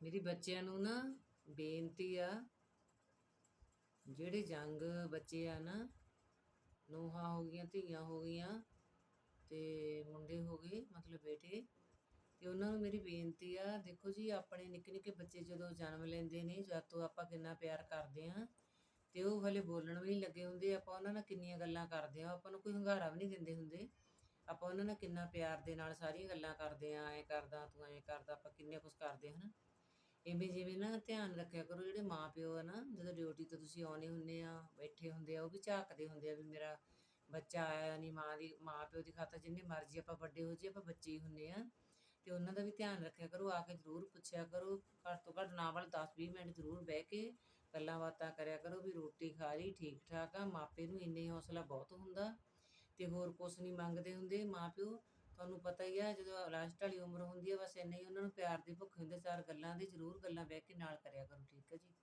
ਮੇਰੀ ਬੱਚਿਆਂ ਨੂੰ ਨਾ ਬੇਨਤੀ ਆ, ਜਿਹੜੇ ਜੰਗ ਬੱਚੇ ਆ ਨਾ, ਨੂੰਹਾਂ ਹੋ ਗਈਆਂ, ਧੀਆਂ ਹੋ ਗਈਆਂ ਤੇ ਮੁੰਡੇ ਹੋ ਗਏ, ਮਤਲਬ ਬੇਟੇ, ਤੇ ਉਹਨਾਂ ਨੂੰ ਮੇਰੀ ਬੇਨਤੀ ਆ, ਦੇਖੋ ਜੀ, ਆਪਣੇ ਨਿੱਕੇ ਨਿੱਕੇ ਬੱਚੇ ਜਦੋਂ ਜਨਮ ਲੈਂਦੇ ਨੇ ਜਦ ਤੋਂ ਆਪਾਂ ਕਿੰਨਾ ਪਿਆਰ ਕਰਦੇ ਆ ਤੇ ਉਹ ਹਲੇ ਬੋਲਣ ਵੀ ਨਹੀਂ ਲੱਗੇ ਹੁੰਦੇ, ਆਪਾਂ ਉਹਨਾਂ ਨਾਲ ਕਿੰਨੀਆਂ ਗੱਲਾਂ ਕਰਦੇ ਆ ਆਪਾਂ ਨੂੰ ਕੋਈ ਹੰਗਾਰਾ ਵੀ ਨਹੀਂ ਦਿੰਦੇ ਹੁੰਦੇ, ਆਪਾਂ ਉਹਨਾਂ ਨਾਲ ਕਿੰਨਾ ਪਿਆਰ ਦੇ ਨਾਲ ਸਾਰੀਆਂ ਗੱਲਾਂ ਕਰਦੇ ਆ ਐ ਕਰਦਾ, ਤੂੰ ਐ ਕਰਦਾ, ਆਪਾਂ ਕਿੰਨੇ ਕੁਝ ਕਰਦੇ ਹਨਾ ਇਵੇਂ ਜਿਵੇਂ ਨਾ ਧਿਆਨ ਰੱਖਿਆ ਕਰੋ, ਜਿਹੜੇ ਮਾਪਿਓ ਆ ਨਾ, ਜਦੋਂ ਡਿਊਟੀ ਤੋਂ ਤੁਸੀਂ ਆਉਣੇ ਹੁੰਦੇ ਆ, ਬੈਠੇ ਹੁੰਦੇ ਆ, ਉਹ ਵੀ ਝਾਕਦੇ ਹੁੰਦੇ ਆ ਵੀ ਮੇਰਾ ਬੱਚਾ ਆਇਆ ਨਹੀਂ ਮਾਂ ਦੀ ਮਾਂ ਪਿਓ ਦੀ ਖਾਤਰ ਜਿੰਨੇ ਮਰਜ਼ੀ ਆਪਾਂ ਵੱਡੇ ਹੋ ਜੀ ਆਪਾਂ ਬੱਚੇ ਹੀ ਹੁੰਦੇ ਆ। ਤੇ ਉਹਨਾਂ ਦਾ ਵੀ ਧਿਆਨ ਰੱਖਿਆ ਕਰੋ, ਆ ਕੇ ਜ਼ਰੂਰ ਪੁੱਛਿਆ ਕਰੋ, ਘੱਟ ਤੋਂ ਘੱਟ ਨਾ ਵਾਲ 10-20 ਮਿੰਟ ਜ਼ਰੂਰ ਬਹਿ ਕੇ ਗੱਲਾਂ ਬਾਤਾਂ ਕਰਿਆ ਕਰੋ ਵੀ ਰੋਟੀ ਖਾ ਲਈ ਠੀਕ ਠਾਕ ਆ ਮਾਪੇ ਨੂੰ ਇੰਨੇ ਹੌਸਲਾ ਬਹੁਤ ਹੁੰਦਾ ਤੇ ਹੋਰ ਕੁਛ ਨਹੀਂ ਮੰਗਦੇ ਹੁੰਦੇ ਮਾਪਿਓ। ਤੁਹਾਨੂੰ ਪਤਾ ਹੀ ਹੈ ਜਦੋਂ ਲਾਸਟ ਵਾਲੀ ਉਮਰ ਹੁੰਦੀ ਆ, ਬਸ ਇੰਨਾ ਹੀ ਉਹਨਾਂ ਨੂੰ ਪਿਆਰ ਦੀ ਭੁੱਖ ਹੁੰਦੀ ਚਾਰ ਗੱਲਾਂ ਦੀ ਜ਼ਰੂਰ ਗੱਲਾਂ ਬਹਿ ਕੇ ਨਾਲ ਕਰਿਆ ਕਰੋ, ਠੀਕ ਹੈ ਜੀ।